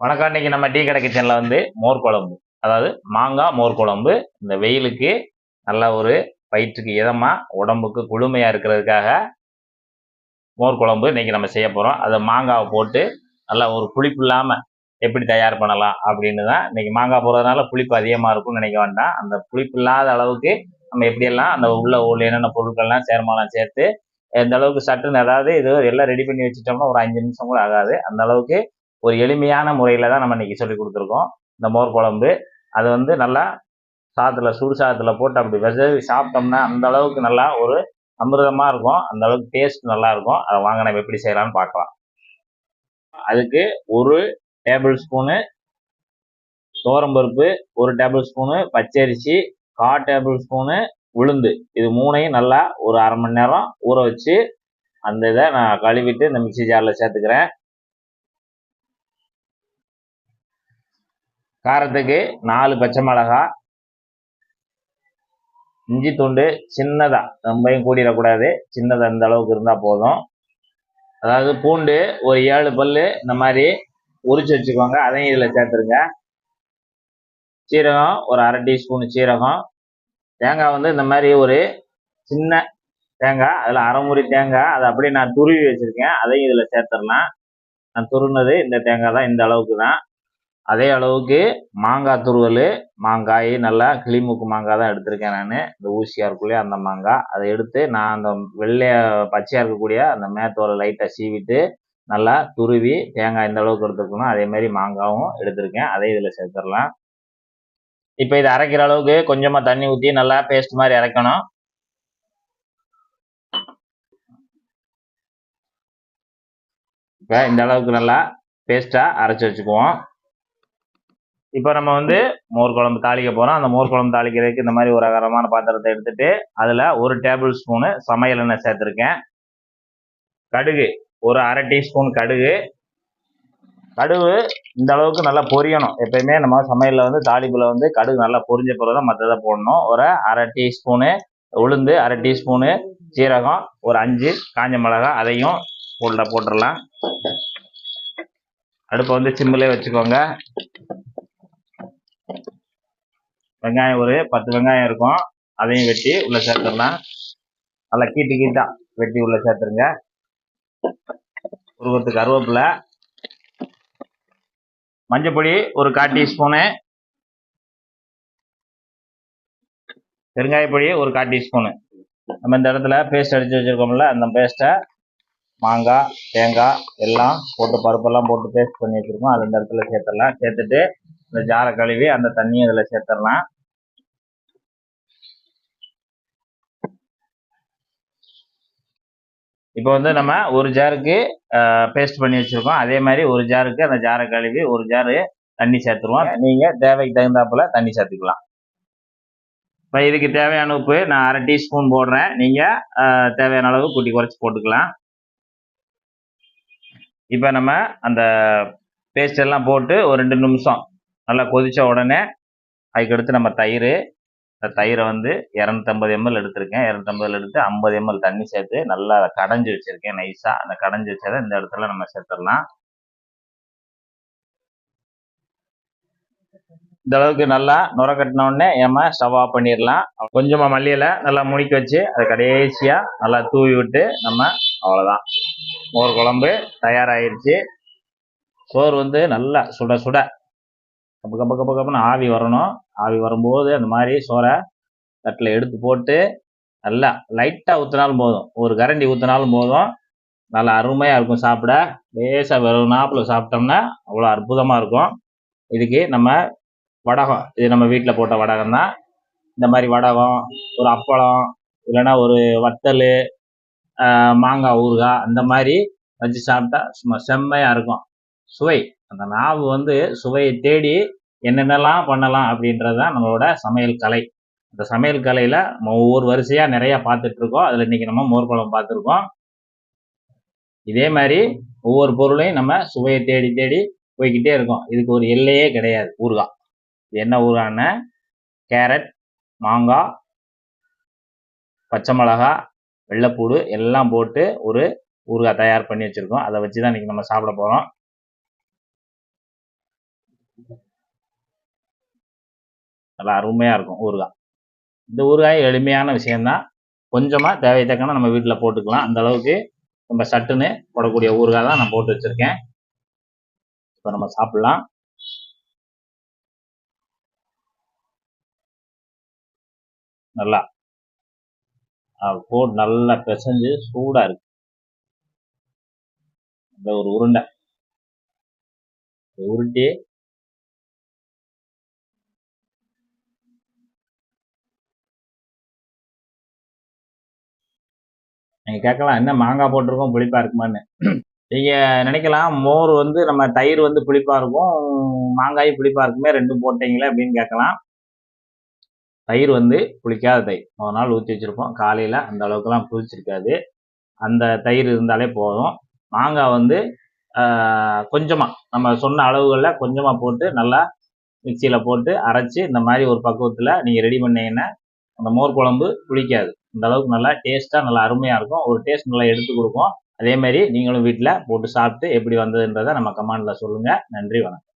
வணக்கம். இன்னைக்கு நம்ம டீ கடை கிச்சனில் வந்து மோர் குழம்பு. அதாவது மாங்காய் மோர் குழம்பு. இந்த வெயிலுக்கு நல்ல ஒரு வயிற்றுக்கு இதமாக உடம்புக்கு குளுமையாக இருக்கிறதுக்காக மோர் குழம்பு இன்னைக்கு நம்ம செய்ய போகிறோம் அதை மாங்காவை போட்டு நல்லா ஒரு புளிப்பு இல்லாமல் எப்படி தயார் பண்ணலாம் அப்படின்னு தான் இன்னைக்கு மாங்காய் போடுறதுனால புளிப்பு அதிகமாக இருக்கும்னு நினைக்க வேண்டாம். அந்த புளிப்பு இல்லாத அளவுக்கு நம்ம எப்படியெல்லாம் அந்த உள்ள உள்ள என்னென்ன பொருட்கள்லாம் சேர்மாலாம் சேர்த்து எந்த அளவுக்கு சட்டுன்னு அதாவது இது எல்லாம் ரெடி பண்ணி வச்சுட்டோம்னா ஒரு அஞ்சு நிமிஷம் கூட ஆகாது. அந்த அளவுக்கு ஒரு எளிமையான முறையில் தான் நம்ம இன்னைக்கு சொல்லி கொடுத்துருக்கோம். இந்த மோர் குழம்பு. அது வந்து நல்லா சாதத்தில் சுடு சாதத்தில் போட்டு அப்படி விசவி சாப்பிட்டோம்னா அந்த அளவுக்கு நல்லா ஒரு அமிர்தமாக இருக்கும். அந்த அளவுக்கு டேஸ்ட் நல்லா இருக்கும். அதை வாங்க நம்ம எப்படி செய்யலாம்னு பார்க்கலாம். அதுக்கு ஒரு டேபிள் ஸ்பூனு பருப்பு ஒரு டேபிள் ஸ்பூனு பச்சரிசி கா டேபிள் ஸ்பூனு உளுந்து. இது மூணையும் நல்லா ஒரு அரை மணி நேரம் ஊற வச்சு அந்த இதை நான் கழுவிட்டு இந்த மிக்ஸி ஜாரில் சேர்த்துக்கிறேன். காரத்துக்கு நாலு பச்சை மிளகா இஞ்சி துண்டு சின்னதா ரொம்பையும் கூடிடக்கூடாது. சின்னதாக இந்த அளவுக்கு இருந்தால் போதும். அதாவது பூண்டு ஒரு ஏழு பல்லு இந்த மாதிரி உரிச்சு வச்சுக்கோங்க. அதையும் இதில் சேர்த்துருங்க. சீரகம் ஒரு அரை டீஸ்பூன் சீரகம். தேங்காய் வந்து இந்த மாதிரி ஒரு சின்ன தேங்காய் அதில் அரைமுறி தேங்காய் அதை அப்படியே நான் துருவி வச்சுருக்கேன். அதையும் இதில் சேர்த்துடலாம். நான் துருனது இந்த தேங்காய் தான் இந்த அளவுக்கு தான். அதே அளவுக்கு மாங்காய் துருவல் மாங்காய் நல்லா கிளிமூக்கு மாங்காய் தான் எடுத்திருக்கேன் நான். இந்த ஊசியாக இருக்குள்ளே அந்த மாங்காய். அதை எடுத்து நான் அந்த வெள்ளைய பச்சையாக இருக்கக்கூடிய அந்த மேத்தோலை லைட்டாக சீவிட்டு நல்லா துருவி தேங்காய் இந்த அளவுக்கு எடுத்துருக்கணும். அதே மாதிரி மாங்காவும் எடுத்திருக்கேன். அதே இதில் சேர்த்துடலாம். இப்போ இதை அரைக்கிற அளவுக்கு கொஞ்சமாக தண்ணி ஊற்றி நல்லா பேஸ்ட் மாதிரி அரைக்கணும். இப்போ இந்த அளவுக்கு நல்லா பேஸ்ட்டாக அரைச்சி வச்சுக்குவோம். இப்போ நம்ம வந்து மோர் குழம்பு தாளிக்க போகிறோம் அந்த மோர் குழம்பு தாளிக்கிறதுக்கு இந்த மாதிரி ஒரு அகரமான பாத்திரத்தை எடுத்துட்டு அதில் ஒரு டேபிள் ஸ்பூனு சமையல் எண்ணெய் சேர்த்துருக்கேன். கடுகு ஒரு அரை டீஸ்பூன் கடுகு. கடுகு இந்த அளவுக்கு நல்லா பொரியணும். எப்பயுமே நம்ம சமையலில் வந்து தாளிப்பில் வந்து கடுகு நல்லா பொரிஞ்ச பிறகு தான் மற்றதை போடணும். ஒரு அரை டீஸ்பூனு உளுந்து அரை டீஸ்பூனு சீரகம் ஒரு அஞ்சு காஞ்ச மிளகா அதையும் உள்ள போட்டுடலாம் அடுப்பை வந்து சிம்மிலே வச்சுக்கோங்க. வெங்காயம் ஒரு பத்து வெங்காயம் இருக்கும். அதையும் வெட்டி உள்ள சேர்த்துடலாம். நல்லா கீட்டு கீட்டா வெட்டி உள்ள சேர்த்துருங்க. ஒரு கொத்து கருவேப்பிலை. மஞ்சப்பொடி ஒரு கால் டீஸ்பூனு. பெருங்காயப்பொடி ஒரு கால் டீஸ்பூனு. நம்ம இந்த இடத்துல பேஸ்ட் அடித்து வச்சுருக்கோம்ல அந்த பேஸ்ட்டை மாங்காய் தேங்காய் எல்லாம் போட்டு பருப்பெல்லாம் போட்டு பேஸ்ட் பண்ணி வச்சுருக்கோம். அது இந்த இடத்துல சேர்த்துடலாம். சேர்த்துட்டு இந்த ஜாரை கழுவி அந்த தண்ணியும் இதில் சேர்த்துடலாம். இப்போ வந்து நம்ம ஒரு ஜாருக்கு பேஸ்ட் பண்ணி வச்சுருக்கோம். அதே மாதிரி ஒரு ஜாருக்கு அந்த ஜாரை கழுவி ஒரு ஜாரு தண்ணி சேர்த்துருவோம். நீங்கள் தேவைக்கு தகுந்தாப்புல தண்ணி சேர்த்துக்கலாம். இப்போ இதுக்கு தேவையான உப்பு நான் அரை டீஸ்பூன் போடுறேன். நீங்கள் தேவையான அளவு கூட்டி குறைச்சி போட்டுக்கலாம். இப்போ நம்ம அந்த பேஸ்ட் எல்லாம் போட்டு ஒரு ரெண்டு நிமிஷம் நல்லா கொதித்த உடனே அதுக்கடுத்து நம்ம தயிர் இந்த தயிரை வந்து இரநூத்தம்பது எம்எல் எடுத்திருக்கேன். இரநூத்தம்பதுல எடுத்து ஐம்பது எம்எல் தண்ணி சேர்த்து நல்லா அதை கடைஞ்சி வச்சுருக்கேன் நைஸாக அந்த கடைஞ்சி வச்சதை இந்த இடத்துல நம்ம சேர்த்துடலாம். இந்த அளவுக்கு நல்லா நுர கட்டின உடனே ஏமா ஸ்டவ் ஆஃப் பண்ணிடலாம். கொஞ்சமாக மல்லியில் நல்லா முடிக்க வச்சு அதை கடைசியாக நல்லா தூவி விட்டு நம்ம அவ்வளோதான் மோர் குழம்பு தயாராகிருச்சு சோறு வந்து நல்லா சுட சுட கப்பு கப்ப கப்ப கப்புன்னு ஆவி வரணும். ஆவி வரும்போது அந்த மாதிரி சோறை தட்டில் எடுத்து போட்டு நல்லா லைட்டாக ஊற்றினாலும் போதும். ஒரு கரண்டி ஊற்றினாலும் போதும். நல்லா அருமையாக இருக்கும் சாப்பிட. லேசாக வெறும் நாப்பில் சாப்பிட்டோம்னா அவ்வளோ அற்புதமாக இருக்கும். இதுக்கு நம்ம வடகம். இது நம்ம வீட்டில் போட்ட வடகம் தான். இந்த மாதிரி வடகம் ஒரு அப்பளம் இல்லைன்னா ஒரு வத்தல் மாங்காய் ஊறுகாய் அந்த மாதிரி வச்சு சாப்பிட்டா சும்மா செம்மையாக இருக்கும். சுவை. அந்த நாவு வந்து சுவையை தேடி என்னென்னலாம் பண்ணலாம் அப்படின்றது தான் நம்மளோட சமையல் கலை. இந்த சமையல் கலையில் நம்ம ஒவ்வொரு வரிசையாக நிறையா பார்த்துட்டு இருக்கோம் அதில் இன்றைக்கி நம்ம மோர் குழம்பு பார்த்துருக்கோம். இதே மாதிரி ஒவ்வொரு பொருளையும் நம்ம சுவையை தேடி தேடி போய்கிட்டே இருக்கோம். இதுக்கு ஒரு எல்லையே கிடையாது. ஊறுகாய். இது என்ன ஊறுகாய்னா கேரட் மாங்காய் பச்சை மிளகா வெள்ளைப்பூடு எல்லாம் போட்டு ஒரு ஊறுகாய் தயார் பண்ணி வச்சுருக்கோம். அதை வச்சு தான் இன்றைக்கி நம்ம சாப்பிட போகிறோம் நல்லா அருமையாக இருக்கும் ஊறுகாய் இந்த ஊறுகாய் எளிமையான விஷயந்தான் கொஞ்சமாக தேவை தக்கன நம்ம வீட்டில் போட்டுக்கலாம். அந்த அளவுக்கு நம்ம சட்டுன்னு போடக்கூடிய ஊறுகாய் தான் நான் போட்டு வச்சுருக்கேன். இப்போ நம்ம சாப்பிட்லாம். நல்லா போட்டு நல்லா பிசைஞ்சு சூடாக இருக்கு. இந்த ஒரு உருண்டை. உருட்டி நீங்கள் கேட்கலாம் என்ன மாங்காய் போட்டிருக்கோம் புளிப்பாக இருக்குமான்னு. நீங்கள் நினைக்கலாம் மோர் வந்து நம்ம தயிர் வந்து புளிப்பாக இருக்கும் மாங்காயும் புளிப்பாக இருக்குமே ரெண்டும் போட்டீங்களே அப்படின்னு கேட்கலாம். தயிர் வந்து புளிக்காத தயிர். ஒரு நாள் ஊற்றி வச்சுருப்போம். காலையில் அந்த அளவுக்குலாம் புளிச்சிருக்காது. அந்த தயிர் இருந்தாலே போதும். மாங்காய் வந்து கொஞ்சமாக நம்ம சொன்ன அளவுகளில் கொஞ்சமாக போட்டு நல்லா மிக்சியில் போட்டு அரைச்சி இந்த மாதிரி ஒரு பக்குவத்தில் நீங்கள் ரெடி பண்ணீங்கன்னா அந்த மோர் குழம்பு புளிக்காது. இந்த அளவுக்கு நல்லா டேஸ்ட்டாக நல்லா அருமையாக இருக்கும். ஒரு டேஸ்ட் நல்லா எடுத்து கொடுக்கும் அதே மாதிரி நீங்களும் வீட்டில் போட்டு சாப்பிட்டு எப்படி வந்ததுன்றதை நம்ம கமெண்டில் சொல்லுங்கள் நன்றி வணக்கம்.